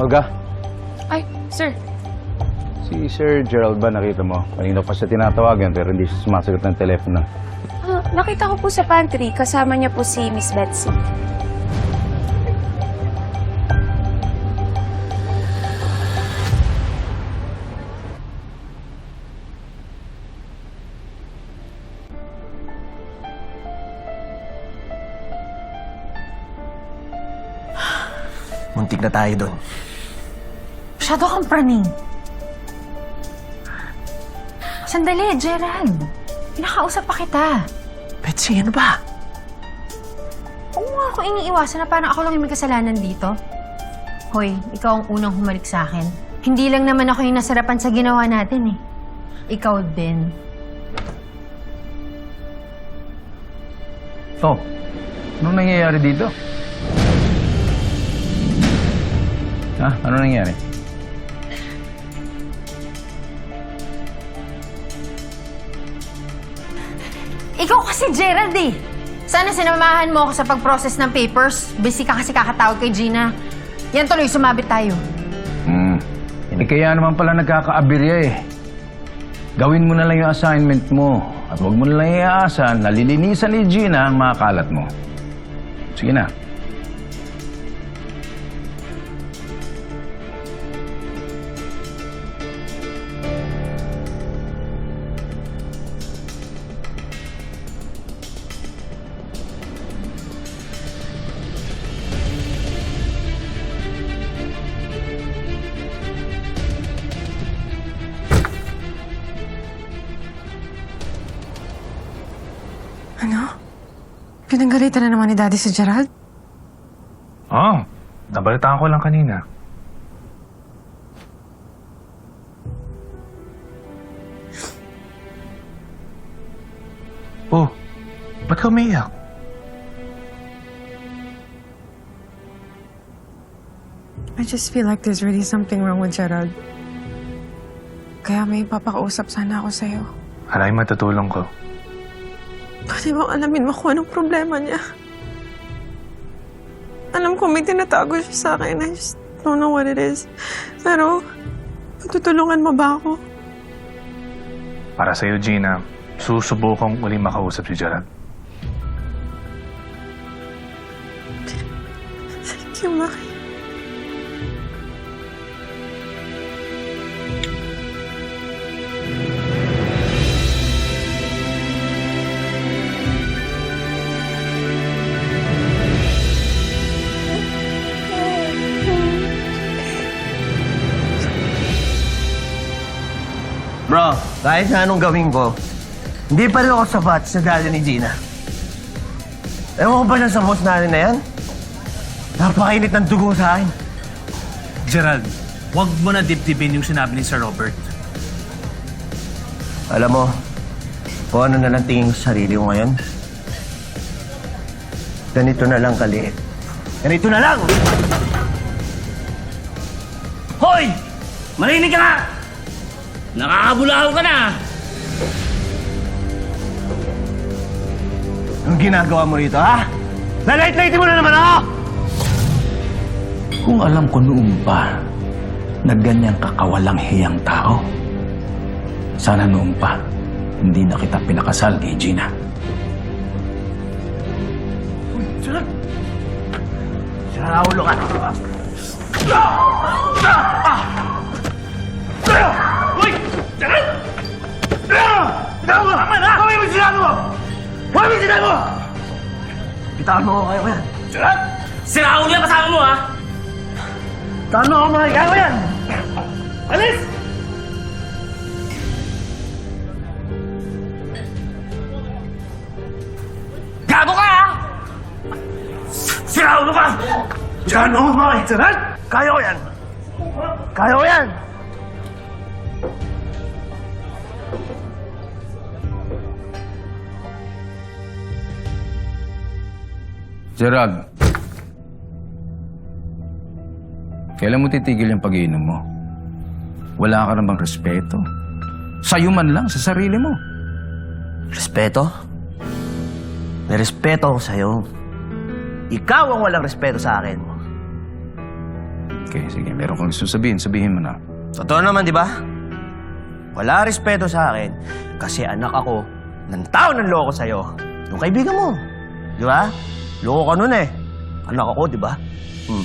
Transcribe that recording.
Olga, Ay, sir. si Sir Gerald ba nakita mo? Kanina pa siya tinatawagan pero hindi siya sumasagot ng telepono. Ah, nakita ko po sa pantry. Kasama niya po si Miss Betsy. Muntik na tayo doon. Masyado kang praning. Sandali, Gerald. Pinakausap pa kita. Betsy, ano ba? Huwag mo ako iniiwasan na parang ako lang yung may kasalanan dito. Hoy, ikaw ang unang humalik sa akin. Hindi lang naman ako yung nasarapan sa ginawa natin eh. Ikaw din. Oh, anong nangyayari dito? Ha? Ano nangyari? Ikaw kasi, Gerald eh. Sana sinamahan mo ako sa pag-process ng papers. Busy ka kasi kakatawag kay Gina. Yan tuloy, sumabit tayo. Hmm. Eh, kaya naman pala nagkakaabirya eh. Gawin mo na lang yung assignment mo. At huwag mo na lang iaasan na lilinisan ni Gina ang mga kalat mo. Sige na. Ano? Pinanggalitan na naman ni Daddy si Gerald? Oo. Oh, nabalitaan ko lang kanina. Oh, ba't ka umiiyak? I just feel like there's really something wrong with Gerald. Kaya may papakausap sana ako sa'yo. Alay, matutulong ko. Pwede bang alamin mo kung anong problema niya? Alam ko may tinatago siya sa akin. I just don't know what it is. Pero, tutulungan mo ba ako? Para sa'yo, Gina, susubukang uli makausap si Gerald. Thank you, Maki. Bro, kahit na anong gawin ko, hindi pa rin ako sapat sa dali ni Gina. Ewan ko ba siya sa boss natin na yan? Napakainit ng dugo sa akin. Gerald, wag mo na dibdibin yung sinabi ni Sir Robert. Alam mo, kung ano na lang tingin ko sa sarili ko ngayon, ganito na lang kaliit. Ganito na lang! Hoy! Marinig ka nga! Nakakabulahaw ka na! Anong ginagawa mo rito, ha? Lalait-laitin mo na naman ako! Kung alam ko noon pa na ganyang kakawalang hiyang tao, sana noon pa hindi na kita pinakasal kay Gina. Sira ulo ka! Hoy! Jaran! Bitawan! Tama na! Kami mo sinabi mo! Kami mo sinabi mo! Bitawan mo ako kayo yan! Jaran! Sira yung ako mga ikaw yan! Alis! Gago ka, ha? Sira ulo ka! Bitawan mo ako mga Jaran! Kaya ko yan! Kaya ko yan! Gerald, kailan mo titigil yung pag-iinom mo? Wala ka na bang respeto? Sa'yo man lang, sa sarili mo. Respeto? May respeto ako sa'yo. Ikaw ang walang respeto sa akin. Okay, sige. Meron kang gusto sabihin, sabihin mo na. Totoo naman, di ba? Wala respeto sa akin kasi anak ako ng tao ng loko sa'yo. Yung kaibigan mo. Di ba? Loko ka nun eh. Anak ako, di ba? Hmm.